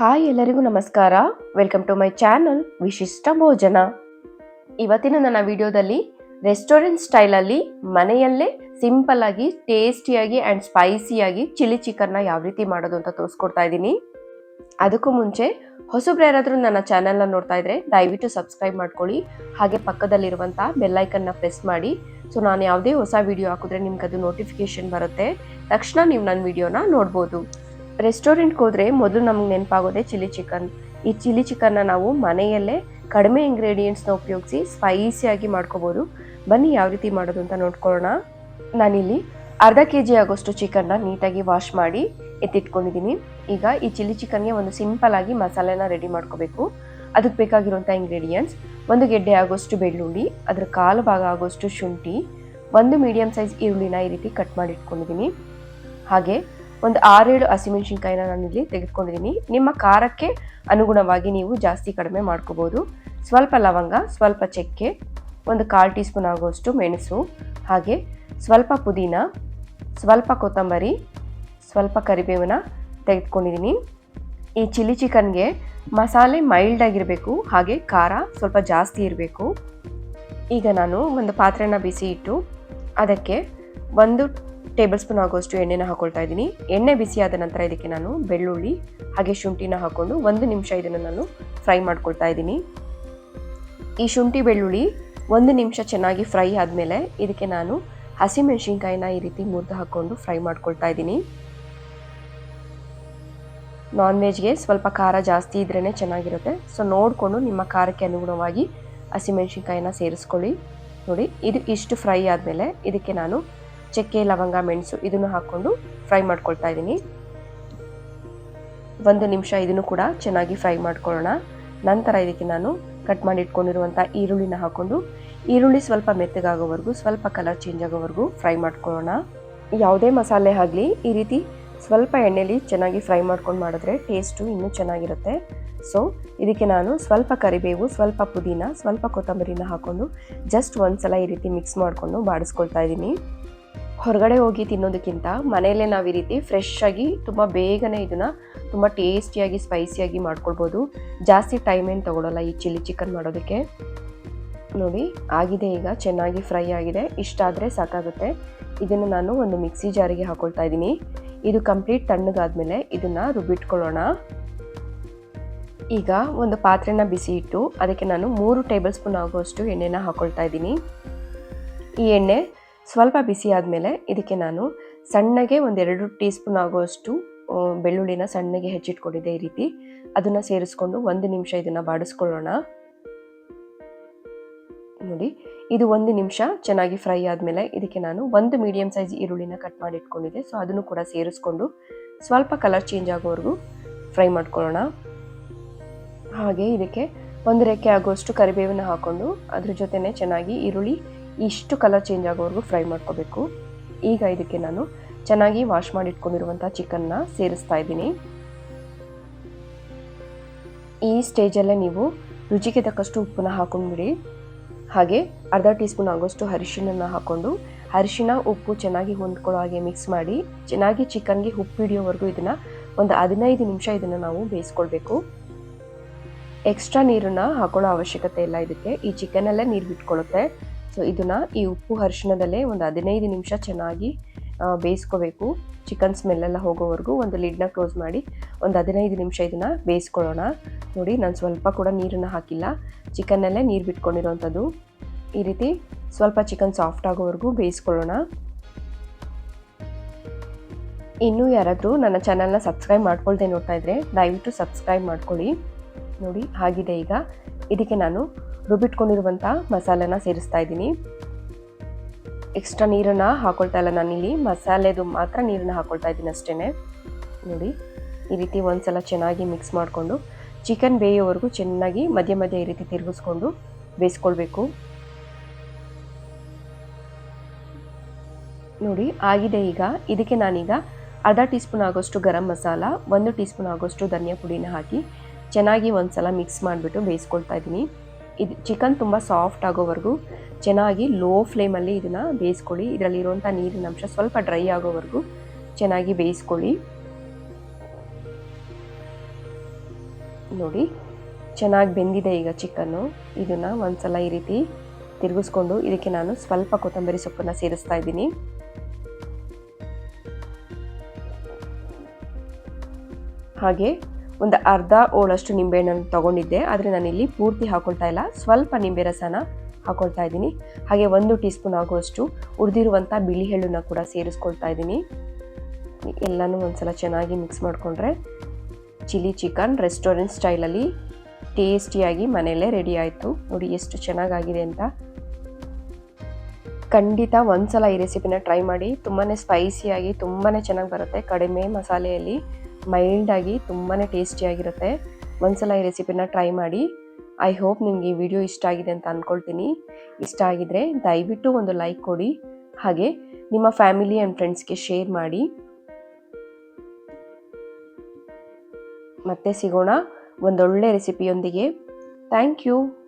Hi ಎಲ್ಲರಿಗೂ ನಮಸ್ಕಾರ. Welcome to my channel ವಿಶಿಷ್ಟ ಭೋಜನ. ಇವತ್ತಿನ ನನ್ನ ವಿಡಿಯೋದಲ್ಲಿ ರೆಸ್ಟೋರೆಂಟ್ ಸ್ಟೈಲಲ್ಲಿ ಮನೆಯಲ್ಲೇ ಸಿಂಪಲ್ ಆಗಿ ಟೇಸ್ಟಿಯಾಗಿ ಆ್ಯಂಡ್ ಸ್ಪೈಸಿಯಾಗಿ ಚಿಲ್ಲಿ ಚಿಕನ್ನ ಯಾವ ರೀತಿ ಮಾಡೋದು ಅಂತ ತೋರಿಸ್ಕೊಡ್ತಾ ಇದ್ದೀನಿ. ಅದಕ್ಕೂ ಮುಂಚೆ ಹೊಸಬ್ರು ಯಾರಾದರೂ ನನ್ನ ಚಾನಲ್ನ ನೋಡ್ತಾ ಇದ್ರೆ ದಯವಿಟ್ಟು ಸಬ್ಸ್ಕ್ರೈಬ್ ಮಾಡ್ಕೊಳ್ಳಿ. ಹಾಗೆ ಪಕ್ಕದಲ್ಲಿರುವಂಥ ಬೆಲ್ಲೈಕನ್ನ ಪ್ರೆಸ್ ಮಾಡಿ. ಸೊ ನಾನು ಯಾವುದೇ ಹೊಸ ವಿಡಿಯೋ ಹಾಕಿದ್ರೆ ನಿಮ್ಗೆ ಅದು ನೋಟಿಫಿಕೇಶನ್ ಬರುತ್ತೆ. ತಕ್ಷಣ ನೀವು ನನ್ನ ವಿಡಿಯೋನ ನೋಡ್ಬೋದು. ರೆಸ್ಟೋರೆಂಟ್ಗೆ ಹೋದರೆ ಮೊದಲು ನಮ್ಗೆ ನೆನಪಾಗೋದೆ ಚಿಲ್ಲಿ ಚಿಕನ್ ಈ ಚಿಲ್ಲಿ ಚಿಕನ್ನ ನಾವು ಮನೆಯಲ್ಲೇ ಕಡಿಮೆ ಇಂಗ್ರೀಡಿಯೆಂಟ್ಸ್ನ ಉಪಯೋಗಿಸಿ ಸ್ಪೈಸಿಯಾಗಿ ಮಾಡ್ಕೋಬೋದು. ಬನ್ನಿ ಯಾವ ರೀತಿ ಮಾಡೋದು ಅಂತ ನೋಡ್ಕೊಳ್ಳೋಣ. ನಾನಿಲ್ಲಿ ಅರ್ಧ ಕೆ ಜಿ ಆಗೋಷ್ಟು ಚಿಕನ್ನ ನೀಟಾಗಿ ವಾಶ್ ಮಾಡಿ ಎತ್ತಿಟ್ಕೊಂಡಿದ್ದೀನಿ ಈಗ ಈ ಚಿಲ್ಲಿ ಚಿಕನ್ಗೆ ಒಂದು ಸಿಂಪಲ್ ಆಗಿ ಮಸಾಲೆನ ರೆಡಿ ಮಾಡ್ಕೋಬೇಕು. ಅದಕ್ಕೆ ಬೇಕಾಗಿರುವಂಥ ಇಂಗ್ರೀಡಿಯೆಂಟ್ಸ್ ಒಂದು ಗೆಡ್ಡೆ ಆಗೋಷ್ಟು ಬೆಳ್ಳುಳ್ಳಿ, ಅದರ ಕಾಲು ಭಾಗ ಆಗೋಷ್ಟು ಶುಂಠಿ, ಒಂದು ಮೀಡಿಯಮ್ ಸೈಜ್ ಈರುಳ್ಳಿನ ಈ ರೀತಿ ಕಟ್ ಮಾಡಿ ಇಟ್ಕೊಂಡಿದ್ದೀನಿ ಹಾಗೆ ಒಂದು ಆರೇಳು ನಾನು ಇಲ್ಲಿ ತೆಗೆದುಕೊಂಡಿದ್ದೀನಿ. ನಿಮ್ಮ ಖಾರಕ್ಕೆ ಅನುಗುಣವಾಗಿ ನೀವು ಜಾಸ್ತಿ ಕಡಿಮೆ ಮಾಡ್ಕೋಬೋದು. ಸ್ವಲ್ಪ ಲವಂಗ, ಸ್ವಲ್ಪ ಚಕ್ಕೆ, ಒಂದು ಕಾಲು ಟೀ ಸ್ಪೂನ್ ಆಗುವಷ್ಟು ಮೆಣಸು, ಹಾಗೆ ಸ್ವಲ್ಪ ಪುದೀನ, ಸ್ವಲ್ಪ ಕೊತ್ತಂಬರಿ, ಸ್ವಲ್ಪ ಕರಿಬೇವನ್ನ ತೆಗೆದುಕೊಂಡಿದ್ದೀನಿ. ಈ ಚಿಲ್ಲಿ ಚಿಕನ್ಗೆ ಮಸಾಲೆ ಮೈಲ್ಡ್ ಆಗಿರಬೇಕು, ಹಾಗೆ ಖಾರ ಸ್ವಲ್ಪ ಜಾಸ್ತಿ ಇರಬೇಕು. ಈಗ ನಾನು ಒಂದು ಪಾತ್ರೆನ ಬಿಸಿ ಇಟ್ಟು ಅದಕ್ಕೆ ಒಂದು ಟೇಬಲ್ ಸ್ಪೂನ್ ಆಗೋಷ್ಟು ಎಣ್ಣೆನ ಹಾಕೊಳ್ತಾ ಇದ್ದೀನಿ. ಎಣ್ಣೆ ಬಿಸಿ ಆದ ನಂತರ ಇದಕ್ಕೆ ನಾನು ಬೆಳ್ಳುಳ್ಳಿ, ಹಾಗೆ ಶುಂಠಿನ ಹಾಕೊಂಡು ಒಂದು ನಿಮಿಷ ಇದನ್ನು ನಾನು ಫ್ರೈ ಮಾಡ್ಕೊಳ್ತಾ ಇದ್ದೀನಿ. ಈ ಶುಂಠಿ ಬೆಳ್ಳುಳ್ಳಿ ಒಂದು ನಿಮಿಷ ಚೆನ್ನಾಗಿ ಫ್ರೈ ಆದಮೇಲೆ ಇದಕ್ಕೆ ನಾನು ಹಸಿಮೆಣಸಿನ್ಕಾಯಿನ ಈ ರೀತಿ ಮುರಿದು ಹಾಕ್ಕೊಂಡು ಫ್ರೈ ಮಾಡ್ಕೊಳ್ತಾ ಇದ್ದೀನಿ. ನಾನ್ ವೆಜ್ಗೆ ಸ್ವಲ್ಪ ಖಾರ ಜಾಸ್ತಿ ಇದ್ರೇ ಚೆನ್ನಾಗಿರುತ್ತೆ. ಸೊ ನೋಡಿಕೊಂಡು ನಿಮ್ಮ ಖಾರಕ್ಕೆ ಅನುಗುಣವಾಗಿ ಹಸಿಮೆಣಸಿನ್ಕಾಯಿನ ಸೇರಿಸ್ಕೊಳ್ಳಿ. ನೋಡಿ, ಇದು ಇಷ್ಟು ಫ್ರೈ ಆದಮೇಲೆ ಇದಕ್ಕೆ ನಾನು ಚಕ್ಕೆ, ಲವಂಗ, ಮೆಣಸು ಇದನ್ನು ಹಾಕ್ಕೊಂಡು ಫ್ರೈ ಮಾಡ್ಕೊಳ್ತಾ ಇದ್ದೀನಿ. ಒಂದು ನಿಮಿಷ ಇದನ್ನು ಕೂಡ ಚೆನ್ನಾಗಿ ಫ್ರೈ ಮಾಡ್ಕೊಳ್ಳೋಣ. ನಂತರ ಇದಕ್ಕೆ ನಾನು ಕಟ್ ಮಾಡಿ ಇಟ್ಕೊಂಡಿರುವಂಥ ಈರುಳ್ಳಿನ ಹಾಕ್ಕೊಂಡು ಈರುಳ್ಳಿ ಸ್ವಲ್ಪ ಮೆತ್ತಗಾಗೋವರೆಗೂ, ಸ್ವಲ್ಪ ಕಲರ್ ಚೇಂಜ್ ಆಗೋವರೆಗೂ ಫ್ರೈ ಮಾಡ್ಕೊಳ್ಳೋಣ. ಯಾವುದೇ ಮಸಾಲೆ ಆಗಲಿ, ಈ ರೀತಿ ಸ್ವಲ್ಪ ಎಣ್ಣೆಲಿ ಚೆನ್ನಾಗಿ ಫ್ರೈ ಮಾಡ್ಕೊಂಡು ಮಾಡಿದ್ರೆ ಟೇಸ್ಟು ಇನ್ನೂ ಚೆನ್ನಾಗಿರುತ್ತೆ. ಸೊ, ಇದಕ್ಕೆ ನಾನು ಸ್ವಲ್ಪ ಕರಿಬೇವು, ಸ್ವಲ್ಪ ಪುದೀನ, ಸ್ವಲ್ಪ ಕೊತ್ತಂಬರಿನ ಹಾಕ್ಕೊಂಡು ಜಸ್ಟ್ ಒಂದು ಸಲ ಈ ರೀತಿ ಮಿಕ್ಸ್ ಮಾಡಿಕೊಂಡು ಬಾಡಿಸ್ಕೊಳ್ತಾ ಇದ್ದೀನಿ. ಹೊರಗಡೆ ಹೋಗಿ ತಿನ್ನೋದಕ್ಕಿಂತ ಮನೆಯಲ್ಲೇ ನಾವು ಈ ರೀತಿ ಫ್ರೆಶ್ ಆಗಿ ತುಂಬ ಬೇಗನೆ ಇದನ್ನು ತುಂಬ ಟೇಸ್ಟಿಯಾಗಿ ಸ್ಪೈಸಿಯಾಗಿ ಮಾಡ್ಕೊಳ್ಬೋದು. ಜಾಸ್ತಿ ಟೈಮ್ ಏನು ತೊಗೊಳಲ್ಲ ಈ ಚಿಲ್ಲಿ ಚಿಕನ್ ಮಾಡೋದಕ್ಕೆ. ನೋಡಿ, ಆಗಿದೆ ಈಗ, ಚೆನ್ನಾಗಿ ಫ್ರೈ ಆಗಿದೆ. ಇಷ್ಟ ಆದರೆ ಸಾಕಾಗುತ್ತೆ. ಇದನ್ನು ನಾನು ಒಂದು ಮಿಕ್ಸಿ ಜಾರಿಗೆ ಹಾಕೊಳ್ತಾ ಇದ್ದೀನಿ. ಇದು ಕಂಪ್ಲೀಟ್ ತಣ್ಣಗಾದ್ಮೇಲೆ ಇದನ್ನು ರುಬ್ಬಿಟ್ಕೊಳ್ಳೋಣ. ಈಗ ಒಂದು ಪಾತ್ರೆನ ಬಿಸಿ ಇಟ್ಟು ಅದಕ್ಕೆ ನಾನು ಮೂರು ಟೇಬಲ್ ಸ್ಪೂನ್ ಆಗುವಷ್ಟು ಎಣ್ಣೆನ ಹಾಕೊಳ್ತಾ ಇದ್ದೀನಿ. ಈ ಎಣ್ಣೆ ಸ್ವಲ್ಪ ಬಿಸಿ ಆದಮೇಲೆ ಇದಕ್ಕೆ ನಾನು ಸಣ್ಣಗೆ ಒಂದೆರಡು ಟೀ ಸ್ಪೂನ್ ಆಗುವಷ್ಟು ಬೆಳ್ಳುಳ್ಳಿನ ಸಣ್ಣಗೆ ಹೆಚ್ಚಿಟ್ಕೊಂಡಿದ್ದೆ ಈ ರೀತಿ. ಅದನ್ನು ಸೇರಿಸ್ಕೊಂಡು ಒಂದು ನಿಮಿಷ ಇದನ್ನು ಬಾಡಿಸ್ಕೊಳ್ಳೋಣ. ನೋಡಿ, ಇದು ಒಂದು ನಿಮಿಷ ಚೆನ್ನಾಗಿ ಫ್ರೈ ಆದಮೇಲೆ ಇದಕ್ಕೆ ನಾನು ಒಂದು ಮೀಡಿಯಮ್ ಸೈಜ್ ಈರುಳ್ಳಿನ ಕಟ್ ಮಾಡಿ ಇಟ್ಕೊಂಡಿದ್ದೆ. ಸೊ ಅದನ್ನು ಕೂಡ ಸೇರಿಸ್ಕೊಂಡು ಸ್ವಲ್ಪ ಕಲರ್ ಚೇಂಜ್ ಆಗೋವರೆಗೂ ಫ್ರೈ ಮಾಡ್ಕೊಳ್ಳೋಣ. ಹಾಗೆ ಇದಕ್ಕೆ ಒಂದು ರೆಕ್ಕೆ ಆಗುವಷ್ಟು ಕರಿಬೇವನ್ನು ಹಾಕ್ಕೊಂಡು ಅದ್ರ ಜೊತೆನೇ ಚೆನ್ನಾಗಿ ಈರುಳ್ಳಿ ಇಷ್ಟು ಕಲರ್ ಚೇಂಜ್ ಆಗೋವರೆಗೂ ಫ್ರೈ ಮಾಡ್ಕೋಬೇಕು. ಈಗ ಇದಕ್ಕೆ ನಾನು ಚೆನ್ನಾಗಿ ವಾಶ್ ಮಾಡಿಟ್ಕೊಂಡಿರುವಂಥ ಚಿಕನ್ನ ಸೇರಿಸ್ತಾ ಇದ್ದೀನಿ. ಈ ಸ್ಟೇಜಲ್ಲೇ ನೀವು ರುಚಿಗೆ ತಕ್ಕಷ್ಟು ಉಪ್ಪನ್ನ ಹಾಕೊಂಡ್ಬಿಡಿ. ಹಾಗೆ ಅರ್ಧ ಟೀ ಸ್ಪೂನ್ ಆಗೋಷ್ಟು ಅರಿಶಿಣನ ಹಾಕ್ಕೊಂಡು ಅರಿಶಿಣ, ಉಪ್ಪು ಚೆನ್ನಾಗಿ ಹೊಂದ್ಕೊಳ್ಳೋ ಹಾಗೆ ಮಿಕ್ಸ್ ಮಾಡಿ ಚೆನ್ನಾಗಿ ಚಿಕನ್ಗೆ ಉಪ್ಪು ಹಿಡಿಯೋವರೆಗೂ ಇದನ್ನು ಒಂದು ಹದಿನೈದು ನಿಮಿಷ ಇದನ್ನು ನಾವು ಬೇಯಿಸ್ಕೊಳ್ಬೇಕು. ಎಕ್ಸ್ಟ್ರಾ ನೀರನ್ನು ಹಾಕೊಳ್ಳೋ ಅವಶ್ಯಕತೆ ಇಲ್ಲ ಇದಕ್ಕೆ. ಈ ಚಿಕನಲ್ಲೇ ನೀರು ಬಿಟ್ಕೊಳ್ಳುತ್ತೆ ಸೊ ಇದನ್ನು ಈ ಉಪ್ಪು ಅರಿಶಿಣದಲ್ಲೇ ಒಂದು ಹದಿನೈದು ನಿಮಿಷ ಚೆನ್ನಾಗಿ ಬೇಯಿಸ್ಕೋಬೇಕು. ಚಿಕನ್ ಸ್ಮೆಲ್ಲೆಲ್ಲ ಹೋಗೋವರೆಗೂ ಒಂದು ಲಿಡ್ನ ಕ್ಲೋಸ್ ಮಾಡಿ ಒಂದು ಹದಿನೈದು ನಿಮಿಷ ಇದನ್ನು ಬೇಯಿಸ್ಕೊಳ್ಳೋಣ. ನೋಡಿ, ನಾನು ಸ್ವಲ್ಪ ಕೂಡ ನೀರನ್ನು ಹಾಕಿಲ್ಲ. ಚಿಕನ್ನಲ್ಲೇ ನೀರು ಬಿಟ್ಕೊಂಡಿರೋವಂಥದ್ದು ಈ ರೀತಿ ಸ್ವಲ್ಪ ಚಿಕನ್ ಸಾಫ್ಟ್ ಆಗೋವರೆಗೂ ಬೇಯಿಸ್ಕೊಳ್ಳೋಣ. ಇನ್ನೂ ಯಾರಾದರೂ ನನ್ನ ಚಾನಲ್ನ ಸಬ್ಸ್ಕ್ರೈಬ್ ಮಾಡ್ಕೊಳ್ದೆ ನೋಡ್ತಾ ಇದ್ದರೆ ದಯವಿಟ್ಟು ಸಬ್ಸ್ಕ್ರೈಬ್ ಮಾಡ್ಕೊಳ್ಳಿ. ನೋಡಿ, ಆಗಿದೆ ಈಗ. ಇದಕ್ಕೆ ನಾನು ರುಬ್ಬಿಟ್ಕೊಂಡಿರುವಂಥ ಮಸಾಲೆನ ಸೇರಿಸ್ತಾ ಇದ್ದೀನಿ. ಎಕ್ಸ್ಟ್ರಾ ನೀರನ್ನು ಹಾಕೊಳ್ತಾ ಇಲ್ಲ ನಾನಿಲ್ಲಿ ಮಸಾಲೆದು ಮಾತ್ರ ನೀರನ್ನು ಹಾಕೊಳ್ತಾ ಇದ್ದೀನಿ ಅಷ್ಟೇ ನೋಡಿ, ಈ ರೀತಿ ಒಂದ್ಸಲ ಚೆನ್ನಾಗಿ ಮಿಕ್ಸ್ ಮಾಡಿಕೊಂಡು ಚಿಕನ್ ಬೇಯೋವರೆಗೂ ಚೆನ್ನಾಗಿ ಮಧ್ಯ ಮಧ್ಯ ಈ ರೀತಿ ತಿರುಗಿಸ್ಕೊಂಡು ಬೇಯಿಸ್ಕೊಳ್ಬೇಕು. ನೋಡಿ, ಆಗಿದೆ ಈಗ. ಇದಕ್ಕೆ ನಾನೀಗ ಅರ್ಧ ಟೀ ಸ್ಪೂನ್ ಆಗೋಷ್ಟು ಗರಂ ಮಸಾಲ, ಒಂದು ಟೀ ಸ್ಪೂನ್ ಆಗೋಷ್ಟು ಧನಿಯಾ ಪುಡಿನ ಹಾಕಿ ಚೆನ್ನಾಗಿ ಒಂದ್ಸಲ ಮಿಕ್ಸ್ ಮಾಡಿಬಿಟ್ಟು ಬೇಯಿಸ್ಕೊಳ್ತಾ ಇದ್ದೀನಿ. ಇದು ಚಿಕನ್ ತುಂಬ ಸಾಫ್ಟ್ ಆಗೋವರೆಗೂ, ಚೆನ್ನಾಗಿ ಲೋ ಫ್ಲೇಮಲ್ಲಿ ಇದನ್ನು ಬೇಯಿಸ್ಕೊಳ್ಳಿ. ಇದರಲ್ಲಿರುವಂಥ ನೀರಿನ ಅಂಶ ಸ್ವಲ್ಪ ಡ್ರೈ ಆಗೋವರೆಗೂ ಚೆನ್ನಾಗಿ ಬೇಯಿಸ್ಕೊಳ್ಳಿ. ನೋಡಿ, ಚೆನ್ನಾಗಿ ಬೆಂದಿದೆ ಈಗ ಚಿಕನ್ನು ಇದನ್ನು ಒಂದ್ಸಲ ಈ ರೀತಿ ತಿರುಗಿಸ್ಕೊಂಡು, ಇದಕ್ಕೆ ನಾನು ಸ್ವಲ್ಪ ಕೊತ್ತಂಬರಿ ಸೊಪ್ಪನ್ನು ಸೇರಿಸ್ತಾ ಇದ್ದೀನಿ. ಹಾಗೆ ಒಂದು ಅರ್ಧ ಓಳಷ್ಟು ನಿಂಬೆಹಣ್ಣನ್ನು ತೊಗೊಂಡಿದ್ದೆ, ಆದರೆ ನಾನಿಲ್ಲಿ ಪೂರ್ತಿ ಹಾಕೊಳ್ತಾ ಇಲ್ಲ. ಸ್ವಲ್ಪ ನಿಂಬೆ ರಸನ ಹಾಕೊಳ್ತಾ ಇದ್ದೀನಿ. ಹಾಗೆ ಒಂದು ಟೀ ಸ್ಪೂನ್ ಆಗುವಷ್ಟು ಉರಿದಿರುವಂಥ ಬಿಳಿ ಎಳ್ಳನ್ನ ಕೂಡ ಸೇರಿಸ್ಕೊಳ್ತಾ ಇದ್ದೀನಿ. ಎಲ್ಲನೂ ಒಂದ್ಸಲ ಚೆನ್ನಾಗಿ ಮಿಕ್ಸ್ ಮಾಡಿಕೊಂಡ್ರೆ ಚಿಲ್ಲಿ ಚಿಕನ್ ರೆಸ್ಟೋರೆಂಟ್ ಸ್ಟೈಲಲ್ಲಿ ಟೇಸ್ಟಿಯಾಗಿ ಮನೆಯಲ್ಲೇ ರೆಡಿ ಆಯಿತು. ನೋಡಿ ಎಷ್ಟು ಚೆನ್ನಾಗಾಗಿದೆ ಅಂತ. ಖಂಡಿತ ಒಂದ್ಸಲ ಈ ರೆಸಿಪಿನ ಟ್ರೈ ಮಾಡಿ. ತುಂಬಾ ಸ್ಪೈಸಿಯಾಗಿ ತುಂಬಾ ಚೆನ್ನಾಗಿ ಬರುತ್ತೆ. ಕಡಿಮೆ ಮಸಾಲೆಯಲ್ಲಿ. ಮೈಲ್ಡಾಗಿ ತುಂಬಾ ಟೇಸ್ಟಿಯಾಗಿರುತ್ತೆ. ಒಂದ್ಸಲ ಈ ರೆಸಿಪಿನ ಟ್ರೈ ಮಾಡಿ. ಐ ಹೋಪ್ ನಿಮಗೆ ಈ ವಿಡಿಯೋ ಇಷ್ಟ ಆಗಿದೆ ಅಂತ ಅಂದ್ಕೊಳ್ತೀನಿ ಇಷ್ಟ ಆಗಿದ್ರೆ ದಯವಿಟ್ಟು ಒಂದು ಲೈಕ್ ಕೊಡಿ. ಹಾಗೆ ನಿಮ್ಮ ಫ್ಯಾಮಿಲಿ ಆ್ಯಂಡ್ ಫ್ರೆಂಡ್ಸ್ಗೆ ಶೇರ್ ಮಾಡಿ. ಮತ್ತೆ ಸಿಗೋಣ ಒಂದೊಳ್ಳೆ ರೆಸಿಪಿಯೊಂದಿಗೆ. Thank you.